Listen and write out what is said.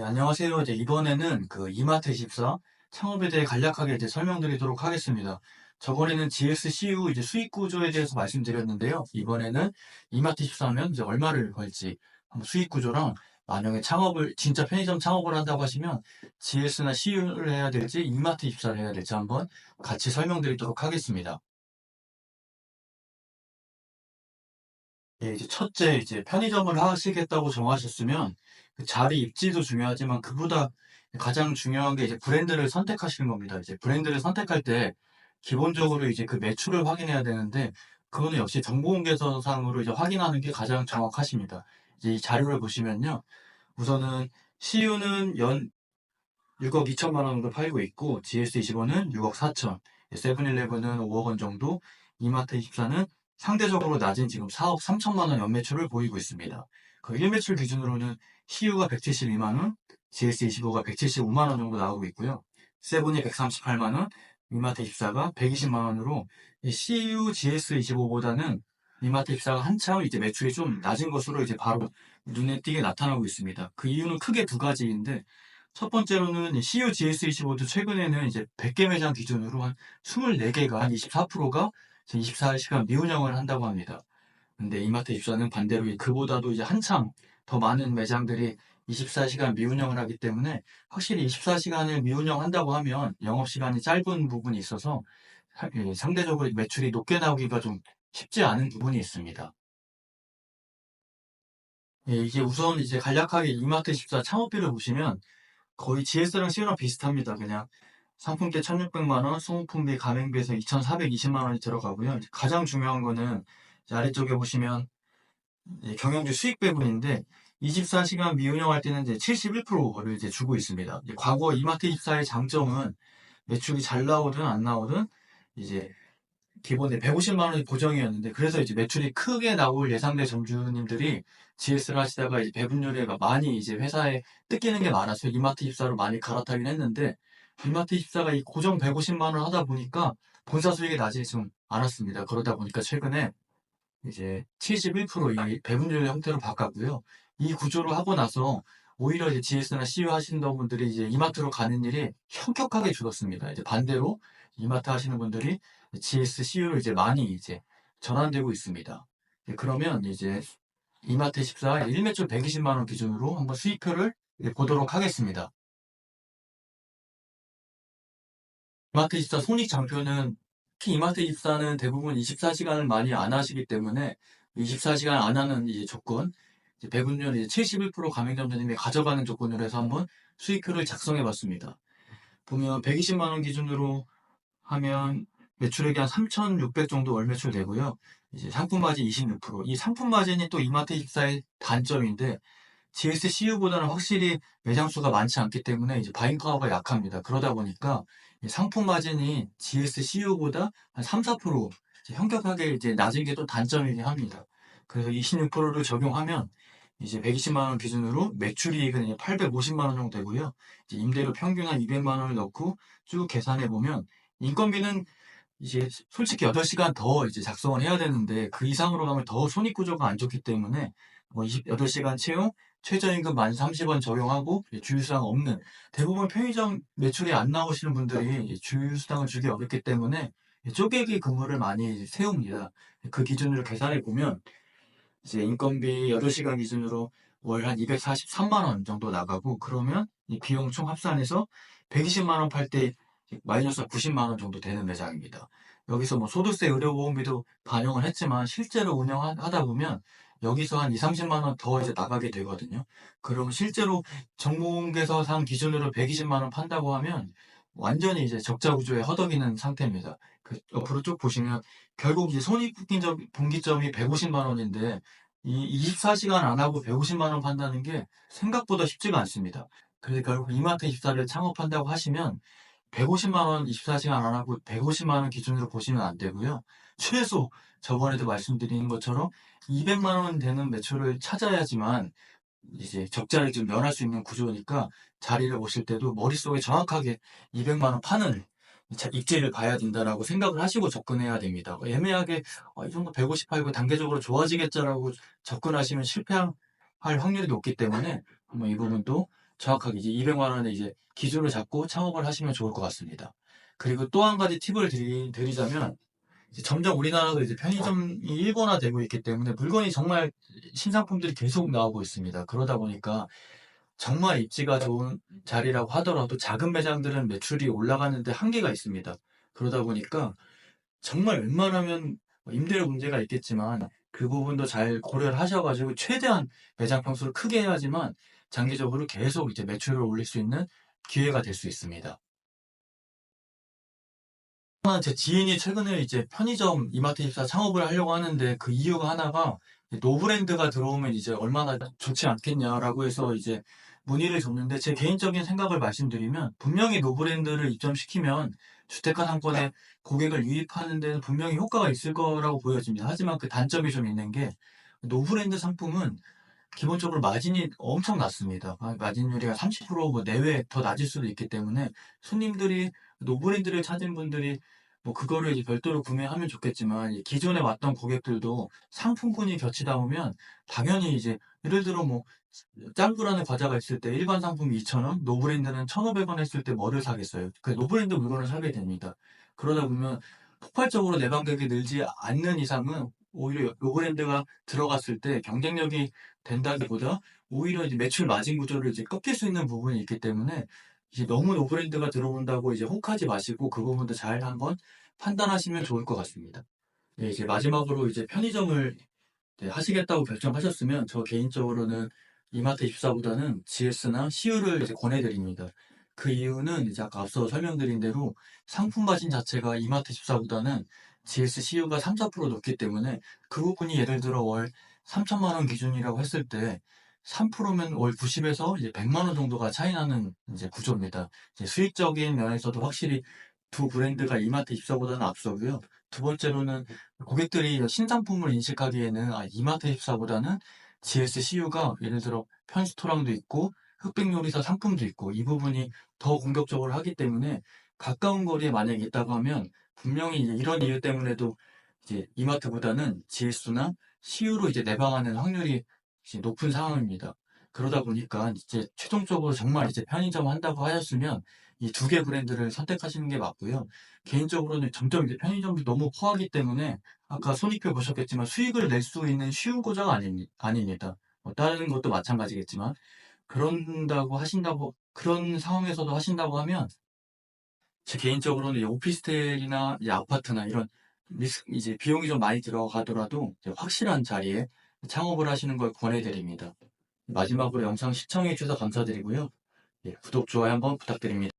네, 안녕하세요. 이제 이번에는 그 이마트 24 창업에 대해 간략하게 이제 설명드리도록 하겠습니다. 저번에는 GSCU 이제 수익 구조에 대해서 말씀드렸는데요. 이번에는 이마트 24면 이제 얼마를 벌지, 수익 구조랑 만약에 창업을, 진짜 편의점 창업을 한다고 하시면 GS나 CU를 해야 될지 이마트 24를 해야 될지 한번 같이 설명드리도록 하겠습니다. 예, 이제 첫째, 이제 편의점을 하시겠다고 정하셨으면 그 자리 입지도 중요하지만 그보다 가장 중요한 게 이제 브랜드를 선택하시는 겁니다. 이제 브랜드를 선택할 때 기본적으로 이제 그 매출을 확인해야 되는데 그거는 역시 정보공개서상으로 이제 확인하는 게 가장 정확하십니다. 이제 이 자료를 보시면요. 우선은 CU는 연 6억 2천만 원 정도 팔고 있고 GS25는 6억 4천, 세븐일레븐은 5억 원 정도, 이마트24는 상대적으로 낮은 지금 4억 3천만 원 연매출을 보이고 있습니다. 그 1매출 기준으로는 CU가 172만 원, GS25가 175만 원 정도 나오고 있고요. 세븐이 138만 원, 이마트 24가 120만 원으로 CU GS25보다는 이마트 24가 한참 이제 매출이 좀 낮은 것으로 이제 바로 눈에 띄게 나타나고 있습니다. 그 이유는 크게 두 가지인데 첫 번째로는 CU GS25도 최근에는 이제 100개 매장 기준으로 한 24개가 한 24%가 24시간 미운영을 한다고 합니다. 근데 이마트24는 반대로 그보다도 이제 한참 더 많은 매장들이 24시간 미운영을 하기 때문에 확실히 24시간을 미운영한다고 하면 영업 시간이 짧은 부분이 있어서 예, 상대적으로 매출이 높게 나오기가 좀 쉽지 않은 부분이 있습니다. 예, 이게 우선 이제 간략하게 이마트24 창업비를 보시면 거의 GS랑 CU랑 비슷합니다. 그냥 상품대 1,600만원, 소모품비 가맹비에서 2,420만원이 들어가고요. 가장 중요한 거는 아래쪽에 보시면 경영주 수익 배분인데 24시간 미운영할 때는 이제 71%를 이제 주고 있습니다. 이제 과거 이마트 24의 장점은 매출이 잘 나오든 안 나오든 이제 기본에 150만 원이 고정이었는데 그래서 이제 매출이 크게 나올 예상대 점주님들이 GS를 하시다가 이제 배분율이 많이 이제 회사에 뜯기는 게 많아서 이마트 24로 많이 갈아타긴 했는데 이마트 24가 이 고정 150만 원 하다 보니까 본사 수익이 낮이 좀 않았습니다. 그러다 보니까 최근에 이제 71%이 배분율 형태로 바꿨고요. 이 구조를 하고 나서 오히려 이제 GS나 CU 하시는 분들이 이제 이마트로 가는 일이 현격하게 줄었습니다. 이제 반대로 이마트 하시는 분들이 GS, CU로 이제 많이 이제 전환되고 있습니다. 그러면 이제 이마트 14 1매출 120만 원 기준으로 한번 수익표를 보도록 하겠습니다. 이마트 24 손익 장표는 특히 이마트 24는 대부분 24시간을 많이 안 하시기 때문에 24시간 안 하는 이제 조건, 이제 배분율 이제 71% 가맹점주님이 가져가는 조건으로 해서 한번 수익표를 작성해 봤습니다. 보면 120만 원 기준으로 하면 매출액이 한 3,600 정도 월 매출 되고요. 이제 상품 마진 26%. 이 상품 마진이 또 이마트 24의 단점인데 GSCU보다는 확실히 매장 수가 많지 않기 때문에 이제 바잉 파워가 약합니다. 그러다 보니까 상품 마진이 GSCU보다 한 3, 4% 이제 현격하게 이제 낮은 게 또 단점이긴 합니다. 그래서 26%를 적용하면 이제 120만 원 기준으로 매출이익은 850만 원 정도 되고요. 임대료 평균 한 200만 원을 넣고 쭉 계산해 보면 인건비는 이제 솔직히 8시간 더 이제 작성을 해야 되는데 그 이상으로 가면 더 손익 구조가 안 좋기 때문에 뭐 28시간 채용, 최저임금 만 30원 적용하고 주유수당 없는 대부분 편의점 매출이 안 나오시는 분들이 주유수당을 주기 어렵기 때문에 쪼개기 근무를 많이 세웁니다. 그 기준으로 계산해 보면 이제 인건비 8시간 기준으로 월한 243만 원 정도 나가고 그러면 이 비용 총 합산해서 120만 원 팔 때 마이너스 90만 원 정도 되는 매장입니다. 여기서 뭐 소득세 의료보험비도 반영을 했지만 실제로 운영하다 보면 여기서 한 2, 30만 원 더 이제 나가게 되거든요. 그럼 실제로 정보공개서상 기준으로 120만 원 판다고 하면 완전히 이제 적자 구조에 허덕이는 상태입니다. 그 옆으로 쭉 보시면 결국 이제 손익분기점 분기점이 150만 원인데 이 24시간 안 하고 150만 원 판다는 게 생각보다 쉽지가 않습니다. 그래서 결국 이마트 24를 창업한다고 하시면 150만 원 24시간 안 하고 150만 원 기준으로 보시면 안 되고요. 최소 저번에도 말씀드린 것처럼 200만 원 되는 매출을 찾아야지만 이제 적자를 좀 면할 수 있는 구조니까 자리를 오실 때도 머릿속에 정확하게 200만 원 파는 입지를 봐야 된다라고 생각을 하시고 접근해야 됩니다. 애매하게 어, 이 정도 150 팔고 단계적으로 좋아지겠죠라고 접근하시면 실패할 확률이 높기 때문에 한번 이 부분도 정확하게 이제 200만 원에 이제 기준을 잡고 창업을 하시면 좋을 것 같습니다. 그리고 또 한 가지 팁을 드리, 이제 점점 우리나라도 이제 편의점이 일본화되고 있기 때문에 물건이 정말 신상품들이 계속 나오고 있습니다. 그러다 보니까 정말 입지가 좋은 자리라고 하더라도 작은 매장들은 매출이 올라가는데 한계가 있습니다. 그러다 보니까 정말 웬만하면 임대료 문제가 있겠지만 그 부분도 잘 고려를 하셔가지고 최대한 매장 평수를 크게 해야지만 장기적으로 계속 이제 매출을 올릴 수 있는 기회가 될 수 있습니다. 제 지인이 최근에 이제 편의점 이마트24 창업을 하려고 하는데 그 이유가 하나가 노브랜드가 들어오면 이제 얼마나 좋지 않겠냐라고 해서 이제 문의를 줬는데 제 개인적인 생각을 말씀드리면 분명히 노브랜드를 입점시키면 주택가 상권에 고객을 유입하는 데는 분명히 효과가 있을 거라고 보여집니다. 하지만 그 단점이 좀 있는 게 노브랜드 상품은 기본적으로 마진이 엄청 낮습니다. 아, 마진율이 30%뭐 내외 더 낮을 수도 있기 때문에 손님들이 노브랜드를 찾은 분들이 뭐 그거를 이제 별도로 구매하면 좋겠지만 이 기존에 왔던 고객들도 상품군이 겹치다 보면 당연히 이제 예를 들어 뭐 짱구라는 과자가 있을 때 일반 상품이 2,000원, 노브랜드는 1,500원 했을 때 뭐를 사겠어요? 그 노브랜드 물건을 사게 됩니다. 그러다 보면 폭발적으로 내방객이 늘지 않는 이상은 오히려 노브랜드가 들어갔을 때 경쟁력이 된다기보다 오히려 이제 매출 마진 구조를 이제 꺾일 수 있는 부분이 있기 때문에 이제 너무 노브랜드가 들어온다고 이제 혹하지 마시고 그 부분도 잘 한번 판단하시면 좋을 것 같습니다. 네, 이제 마지막으로 이제 편의점을 네, 하시겠다고 결정하셨으면 저 개인적으로는 이마트 24보다는 GS나 CU를 이제 권해드립니다. 그 이유는 이제 아까 앞서 설명드린 대로 상품 마진 자체가 이마트 24보다는 GS CU가 3, 4% 높기 때문에 그 부분이 예를 들어 월 3천만 원 기준이라고 했을 때 3%면 월 90에서 이제 100만 원 정도가 차이 나는 이제 구조입니다. 이제 수익적인 면에서도 확실히 두 브랜드가 이마트 24보다는 앞서고요. 두 번째로는 고객들이 신상품을 인식하기에는 아, 이마트 24보다는 GS CU가 예를 들어 편스토랑도 있고 흑백 요리사 상품도 있고 이 부분이 더 공격적으로 하기 때문에 가까운 거리에 만약에 있다고 하면 분명히 이런 이유 때문에도 이제 이마트보다는 GS나 CU로 이제 내방하는 확률이 이제 높은 상황입니다. 그러다 보니까 이제 최종적으로 정말 이제 편의점 한다고 하셨으면 이 두 개 브랜드를 선택하시는 게 맞고요. 개인적으로는 점점 이제 편의점이 너무 커하기 때문에 아까 손익표 보셨겠지만 수익을 낼 수 있는 쉬운 구조가 아니, 아닙니다. 뭐 다른 것도 마찬가지겠지만 그런다고 하신다고 그런 상황에서도 하신다고 하면 제 개인적으로는 이 오피스텔이나 이 아파트나 이런 리스, 이제 비용이 좀 많이 들어가더라도 확실한 자리에 창업을 하시는 걸 권해드립니다. 마지막으로 영상 시청해주셔서 감사드리고요. 예, 구독, 좋아요 한번 부탁드립니다.